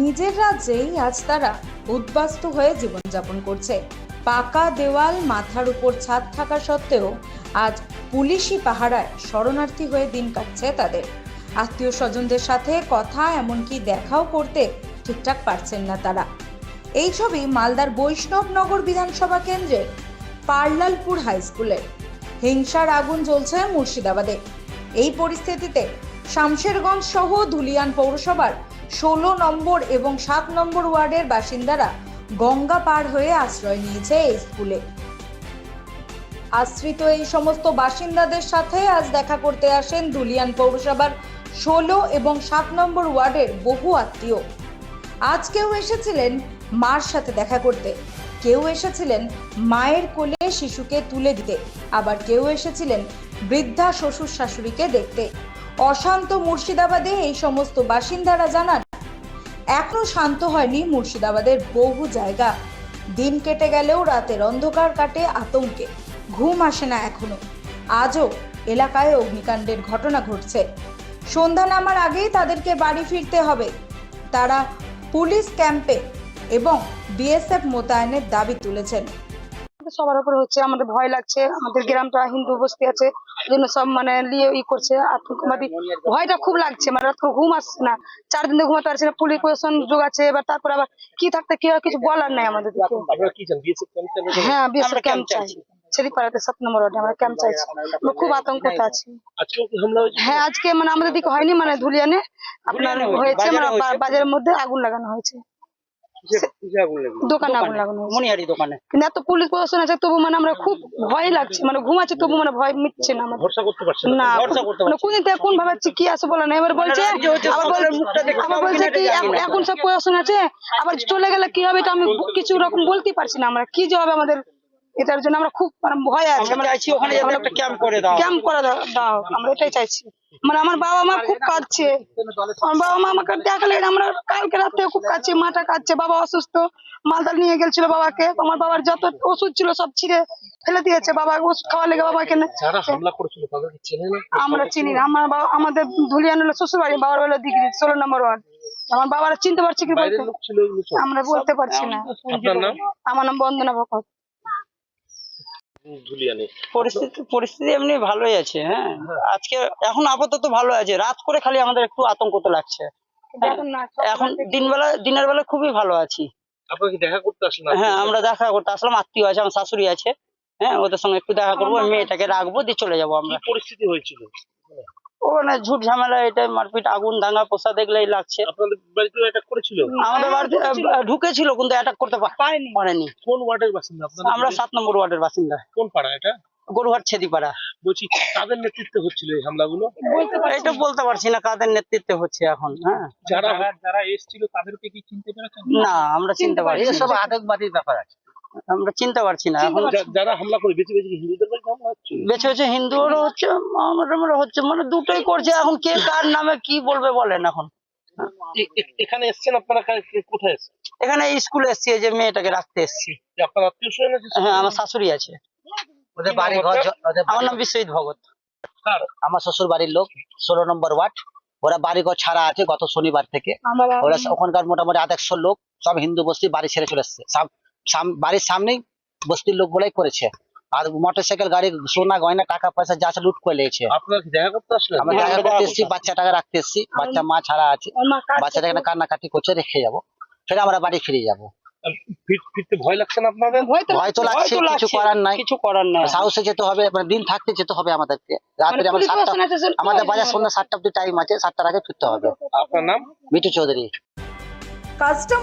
নিজের রাজ্যেই আজ তারা উদ্বাস্তু হয়ে জীবনযাপন করছে। পাকা দেওয়াল, মাথার উপর ছাদ থাকা সত্ত্বেও আজ পুলিশি পাহারায় শরণার্থী হয়ে দিন কাটছে তাদের। আত্মীয় স্বজনদের সাথে কথা, এমনকি দেখাও করতে ঠিকঠাক পারছেন না তারা। এই ছবি মালদার বৈষ্ণবনগর বিধানসভা কেন্দ্রের পার্লালপুর হাই স্কুলের হিংসার আগুন জ্বলছে মুর্শিদাবাদে। এই পরিস্থিতিতে শামশেরগঞ্জ সহ ধুলিয়ান পৌরসভার ষোলো নম্বর এবং সাত নম্বর ওয়ার্ডের বাসিন্দারা গঙ্গা পার হয়ে আশ্রয় নিয়েছে এই স্কুলে। আশ্রিত এই সমস্ত বাসিন্দাদের সাথে আজ দেখা করতে আসেন ধুলিয়ান পৌরসভার ষোলো এবং সাত নম্বর ওয়ার্ডের বহু আত্মীয়। আজ কেউ এসেছিলেন মার সাথে দেখা করতে। কেউ এসেছিলেন মায়ের কোলে শিশুকে তুলে দিতে। আবার কেউ এসেছিলেন বৃদ্ধা শ্বশুর শাশুড়িকে দেখতে। অশান্ত মুর্শিদাবাদে এই সমস্ত বাসিন্দারা জানান, এখনও শান্ত হয়নি মুর্শিদাবাদের বহু জায়গা। দিন কেটে গেলেও রাতের অন্ধকার কাটে আতঙ্কে। ঘুম আসে না এখনও। আজও এলাকায় অগ্নিকাণ্ডের ঘটনা ঘটছে। সন্ধ্যা নামার আগেই তাদেরকে বাড়ি ফিরতে হবে। তারা পুলিশ ক্যাম্পে এবং বিএসএফ মোতায়েনের দাবি তুলেছেন। সবার উপর হচ্ছে আমাদের ভয় লাগছে আমাদের গ্রামটা হিন্দু বস্তি আছে জন্য সব মানে নিয়ে ই করছে আতঙ্কবাদী ভয়টা খুব লাগছে মানে রাত ঘুম আসছে না। চার দিন ঘুমাতে পারছে না পুলিশ প্রশাসন যোগ আছে এবার তারপর আবার কি থাকতে কি কিছু বলার নাই আমাদের হ্যাঁ বিএসএফ ক্যাম্প চাই। ছেড়িপাড়াতে সাত নম্বর ওয়ার্ডে আমরা ক্যাম্প চাইছি আমরা খুব আতঙ্কতে আছি। হ্যাঁ আজকে মানে আমাদের দিকে হয়নি মানে ধুলিয়ানে আপনার হয়েছে হয়েছে, মানে বাজারের মধ্যে আগুন লাগানো হয়েছে। দোকানে আগুন লাগানো মনিহারি দোকানে। কিন্তু এত পুলিশ প্রশাসন আছে তবু মানে আমরা খুব ভয় লাগছে মানে ঘুমাচ্ছে তবু মানে ভয় মিটছে না আমাদের। ভরসা করতে পারছেন না। ভরসা করতে মানে কোন থেকে কোন ভাবে কি আছে বলে না। এবার বলছে আবার আবার পাবো বলছে কি এখন- সব প্রশাসন আছে আবার চলে গেলে কি হবে এটা আমি কিছু রকম বলতেই পারছি না আমরা। কি যে হবে আমাদের এটার জন্য আমরা খুব মানে ভয় আছে। আমরা চাইছি ওখানে যাতে একটা ক্যাম্প করে দাও ক্যাম্প করে দাও আমরা এটাই চাইছি। মানে আমার বাবা মা খুব কাঁদছে। আমার বাবা মা আমাকে দেখালে আমরা কালকে রাতে খুব কাঁদছে মাটা কাঁদছে। বাবা অসুস্থ মালদার নিয়ে গেছিল বাবাকে। আমার বাবার যত ওষুধ ছিল সব ছিঁড়ে ফেলে দিয়েছে। বাবা ওষুধ খাওয়া লেগে বাবাকে না যারা হামলা করেছিল তাদেরকে চেনে না? আমরা চিনি না। আমার বাবা আমাদের ধুলিয়ান হলো শ্বশুর বাড়ি বাবার হলো দিঘি ষোলো নম্বর ওয়ার্ড। আমার বাবারা চিনতে পারছে কি বলতে। আমরা বলতে পারছি না। আমার নাম বন্দনা ভকত ধুলিয়ানি পরিস্থিতি পরিস্থিতি এমনি ভালোই আছে হ্যাঁ? আজকে এখন আপাতত ভালো আছে। রাত করে খালি আমাদের একটু আতঙ্ক তো লাগছে এখন না দিন বেলা দিনের বেলা খুবই ভালো আছি। দেখা করতে হ্যাঁ আমরা দেখা করতে আসলাম আত্মীয় আছে আমার শাশুড়ি আছে হ্যাঁ ওদের সঙ্গে একটু দেখা করব মেয়েটাকে রাখব দিয়ে চলে যাব আমরা। পরিস্থিতি হয়েছিল? ওখানে ঝুট ঝামেলা এটা মারপিট আগুন দাঙ্গা পোষা দেখলেই লাগছে। আপনাদের বাড়িতে অ্যাটাক করেছিল? আমাদের বাড়িতে ঢুকেছিল কিন্তু অ্যাটাক করতে পারেনি। পারেনি। কোন ওয়ার্ডের বাসিন্দা? আপনারা আমরা সাত নম্বর ওয়ার্ডের বাসিন্দা। কোন পাড়া এটা? গরুহাট ছেদিপাড়া। বলছি কাদের নেতৃত্বে হচ্ছিল এই হামলাগুলো? এটা বলতে পারছি না কাদের নেতৃত্বে হচ্ছে এখন হ্যাঁ। যারা যারা এসেছিল তাদেরকে কি চিনতে পেরেছেন? না আমরা চিনতে পারছি না। আতঙ্কবাদীর ব্যাপার আছে। আমরা চিনতে পারছি না। এখন যারা হামলা করে বেশি বেশি হিন্দুদের হামলা হচ্ছে? হিন্দুরও হচ্ছে হচ্ছে মানে দুটোই করছে। এখন কে কার নামে কি বলবে বলেন এখন। এখানে এসছেন আপনারা কোথায় এসছেন? এখানে স্কুলে এসছি যে মেয়েটাকে রাখতে এসছি। আপনার আত্মীয় স্বজন আছে? হ্যাঁ আমার শাশুড়ি আছে। ওদের বাড়ি ঘর আমার নাম বিশ্বজিৎ ভগত। আমার শ্বশুর বাড়ির লোক ষোলো নম্বর ওয়ার্ড। ওরা বাড়ি ঘর ছাড়া আছে গত শনিবার থেকে। ওরা ওখানকার মোটামুটি আধ একশো লোক সব হিন্দু বস্তি বাড়ি ছেড়ে চলে এসছে। বাড়ির সামনেই বস্তির লোক বলেই করেছে। আর মোটর সাইকেল গাড়ি সোনা গয়না টাকা পয়সা যা আছে লুট করে লেগেছে আপনারা কি দেখা করতে আসলেন? আমরা জায়গা আমরা করতে দেখা এসেছি বাচ্চাটাকে রাখতে এসেছি বাচ্চা মা ছাড়া আছে। আমার মা বাচ্চাটা কান্নাকাটি করছে রেখে যাব। ফের আমরা বাড়ি ফিরে যাব। ফিরতে ভয় লাগছে না আপনাদের? ভয় তো লাগছে কিছু করার নাই। কিছু করার নাই। সাহসে যেতে হবে মানে দিন থাকতে যেতে হবে আমাদেরকে। রাত্রে মানে সাতটা আমাদের বাজার সন্ধ্যা সাতটা অব্দি টাইম আছে সাতটার আগে ফিরতে হবে। আপনার নাম? মিঠু চৌধুরী। কাস্টম